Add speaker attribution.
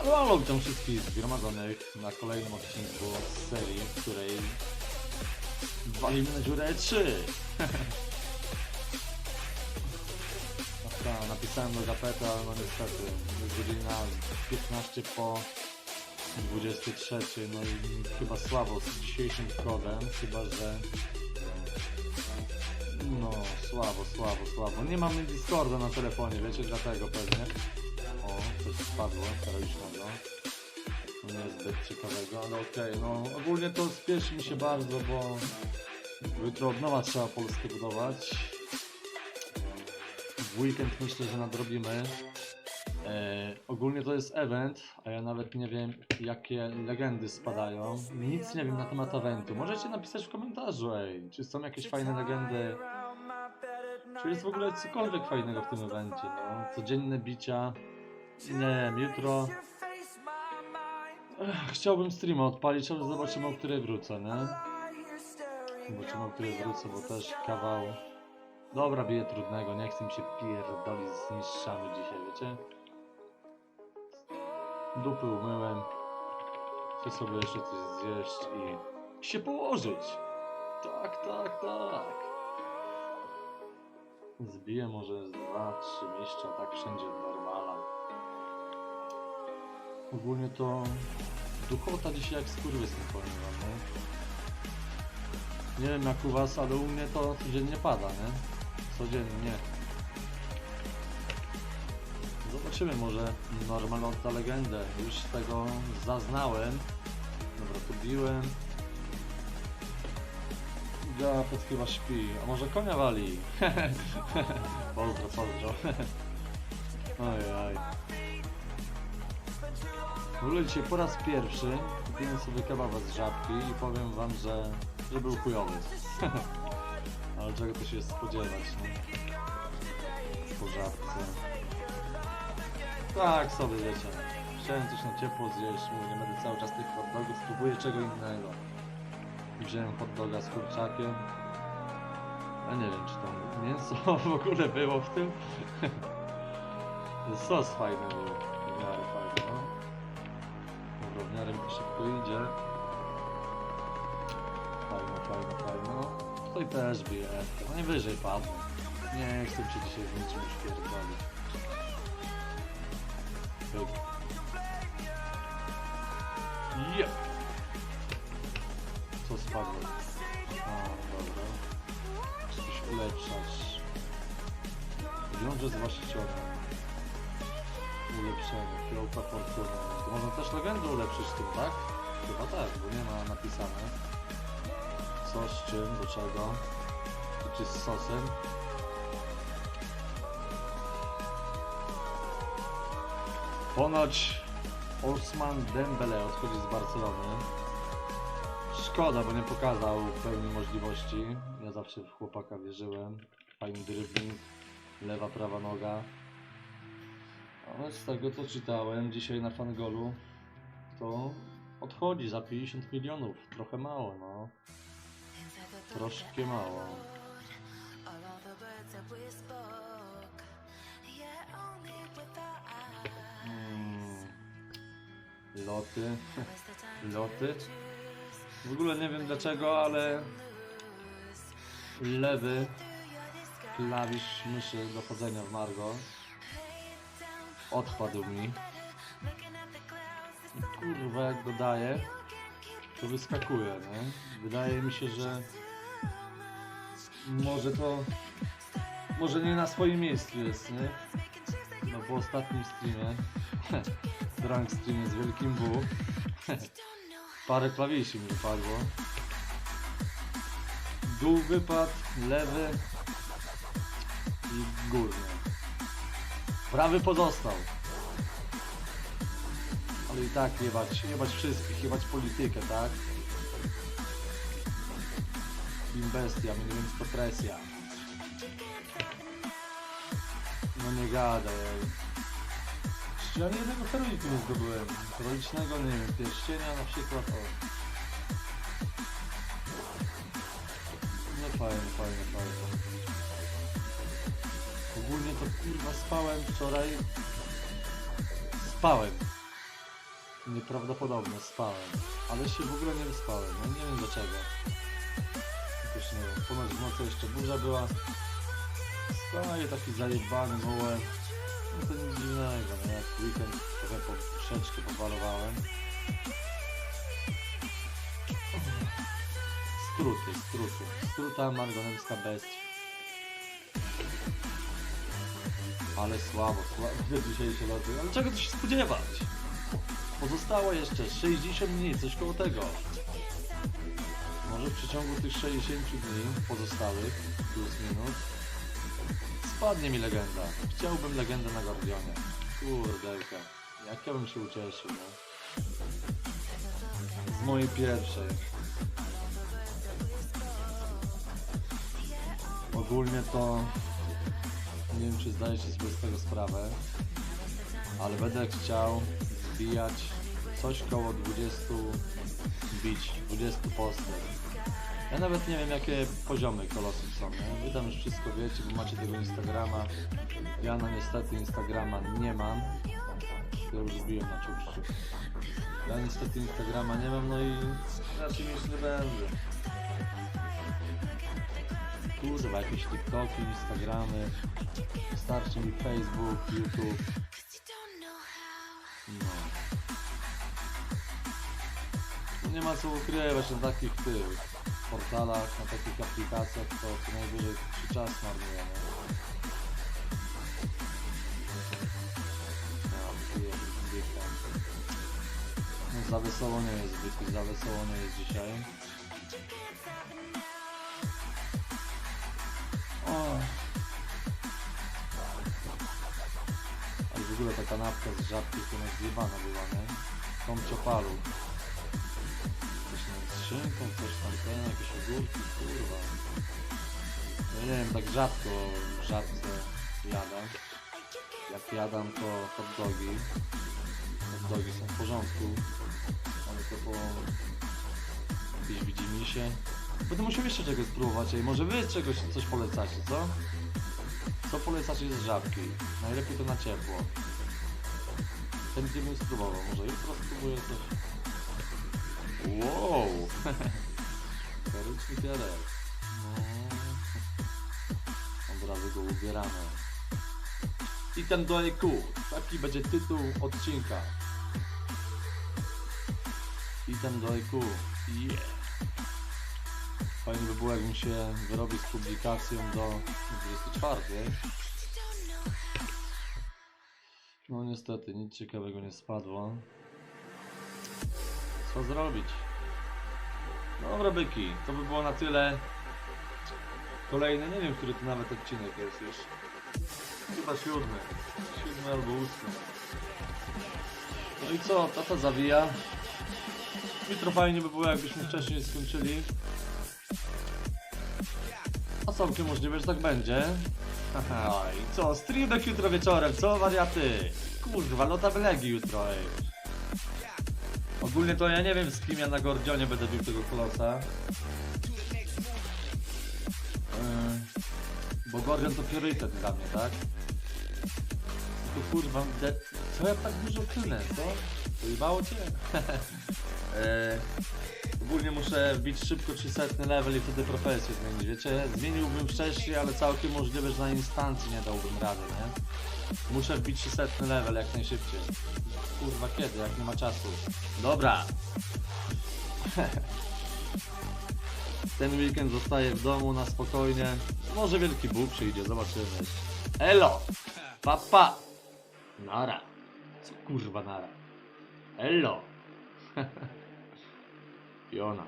Speaker 1: Ale halo, witam wszystkich zgromadzonych na kolejnym odcinku z serii, w której walimy na dziurę 3. Dobra, napisałem do Zapeta, no niestety, godzina 15 po 23, no i chyba słabo z dzisiejszym kodem, chyba że... No, słabo, słabo, słabo. Nie mamy Discorda na telefonie, wiecie, dlatego pewnie. O, coś spadło heroicznego. Niezbyt ciekawego, ale okej, no ogólnie to spieszy mi się bardzo, bo jutro od nowa trzeba Polskę budować. W weekend myślę, że nadrobimy. E, ogólnie to jest event, a ja nawet nie wiem jakie legendy spadają. Nic nie wiem na temat eventu. Możecie napisać w komentarzu, ej, czy są jakieś fajne legendy. Czy jest w ogóle cokolwiek fajnego w tym evencie, no. Codzienne bicia. Nie wiem, jutro... Chciałbym streama odpalić, ale zobaczymy o której wrócę, nie? Zobaczymy o której wrócę, bo też kawał... Dobra, bije trudnego, nie chcę mi się pierdolić z mistrzami dzisiaj, wiecie? Dupy umyłem. Chcę sobie jeszcze coś zjeść i się położyć. Tak, tak, tak. Zbiję może z dwa, trzy mistrza, tak wszędzie normala. Ogólnie to duchota dzisiaj jak skurwysyn powiem wam, nie? Nie wiem jak u was, ale u mnie to codziennie pada, nie? Codziennie. Zobaczymy może normal odda legendę. Już tego zaznałem. Dobra, tu biłem. Gafet chyba śpi. A może konia wali? pozdro, pozdro. Ojej. W ogóle dzisiaj po raz pierwszy kupiłem sobie kebaba z żabki i powiem wam, że, że był chujowy. Ale czego tu się spodziewać, nie? Po żabce. Tak sobie wiecie. Chciałem coś na ciepło zjeść, mówię, nie będę cały czas tych hot dogów, spróbuję czego innego. Wziąłem hot doga z kurczakiem. A nie wiem, czy tam mięso w ogóle było w tym. Sos fajny był, szybko idzie. Fajno, fajno, fajno. Tutaj też no najwyżej padnę. Nie chcę się dzisiaj z niczym już pierdolić. Pyk. Jep. Co spadło? A, dobra. Coś ulepszasz. Wiąże z właścicielem. Ulepszenie. Fiołka fortuny. Można też legendę ulepszyć tym, tak? Chyba tak, bo nie ma napisane. Co z czym, do czego. Czy z sosem. Ponoć Osman Dembele odchodzi z Barcelony. Szkoda, bo nie pokazał pełni możliwości. Ja zawsze w chłopaka wierzyłem. Fajny dribbling, lewa, prawa noga. Ale z tego co czytałem dzisiaj na Fangolu, to odchodzi za 50 milionów. Trochę mało, no. Troszkę mało. Mm. Loty. Loty. W ogóle nie wiem dlaczego, ale lewy klawisz myszy dochodzenia w Margo odpadł mi. I Kurwa, jak go daję, to wyskakuje, nie? Wydaje mi się, że może to może nie na swoim miejscu jest, nie? No po ostatnim streamie drunk streamie z wielkim W parę klawiszy mi wypadło dół wypadł, lewy i górny prawy pozostał ale i tak jebać, jebać wszystkich, jebać politykę, tak? Imbestia, więc to presja no nie gadaj, Ja ani jednego heroiku nie zdobyłem. Heroicznego, nie wiem, pierścienia na przykład, o. No fajnie, fajnie, fajnie. Ogólnie to kurwa spałem wczoraj. Spałem. nieprawdopodobne, spałem. Ale się w ogóle nie wyspałem, no nie wiem dlaczego. Jakoś nie wiem, ponoć w nocy jeszcze burza była. Staje taki zajebany mułę. No to nic dziwnego, no jak weekend trochę po, troszeczkę powalowałem. Skróty, skróty. Skróta margonemska bestia. Ale słabo, słabo dzisiaj się loty. Ale czego tu się spodziewać? Pozostało jeszcze 60 dni, coś koło tego. Może w przeciągu tych 60 dni pozostałych, plus minus, spadnie mi legenda. Chciałbym legendę na Guardianie. Kurdelka, jak ja bym się ucieszył, no. Z mojej pierwszej. Ogólnie to nie wiem czy zdajecie sobie z tego sprawę, ale będę chciał zbijać coś koło 20 bić, 20 postów. Ja nawet nie wiem jakie poziomy kolosów są, nie? Wy tam już wszystko wiecie, bo macie tego Instagrama. Ja no niestety Instagrama nie mam. Ja już zbiłem na czubszczy. Ja niestety Instagrama nie mam, no i raczej mieć nie będę. Kurwa, jakieś TikToki, Instagramy. Wystarczy mi Facebook, YouTube. No. Nie ma co ukrywać na takich tych portalach, na takich aplikacjach, to co najwyżej się czas marnuje, nie? Ja piję, wiekam. No za wesoło nie jest za wesoło nie jest dzisiaj. Ale w ogóle ta kanapka z żabki to jest zjebana była, nie? Tom ciopalu. Coś tam z szynką, coś tam ten, jakieś ogórki, kurwa. Ja nie wiem, tak rzadko w żabce jadam. Jak jadam to hot dogi. Hot dogi są w porządku. Ale to po jakieś widzimisię. Będę musiał jeszcze czegoś spróbować, ej. Może wy czegoś coś polecacie, co? Co polecacie z żabki? Najlepiej to na ciepło. Bym spróbował, może jutro spróbuję coś. Wow! Karyczny kierek. No. Od razu go ubieramy. I ten do EQ. Taki będzie tytuł odcinka. I ten do EQ. Yeah. Fajnie by było, jakbym się wyrobił z publikacją do 24. No niestety, nic ciekawego nie spadło. Co zrobić? Dobra byki, to by było na tyle. Kolejny, nie wiem, który to nawet odcinek jest już. Chyba siódmy. Siódmy albo ósmy. No i co, tata zawija. Jutro fajnie by było, jakbyśmy wcześniej skończyli. A całkiem możliwe, że tak będzie. Haha, co, streamek jutro wieczorem, co wariaty? Kurwa, lota wylegi jutro, ej. Ogólnie to ja nie wiem z kim ja na Gordzionie będę bił tego kolosa. Yy, bo Gordion to priorytet dla mnie, tak? Tylko kurwa, de... co ja tak dużo klnę, co? Pojebało cię? Yy, ogólnie muszę wbić szybko 300 level i wtedy profesję zmienić, wiecie? Zmieniłbym wcześniej, ale całkiem możliwe, że na instancji nie dałbym rady, nie? Muszę wbić 300 level jak najszybciej. Kurwa kiedy, jak nie ma czasu. Dobra. Ten weekend zostaję w domu na spokojnie. Może wielki Bóg przyjdzie, zobaczymy. Elo! Papa! Nara. Co kurwa nara? Elo! 不要了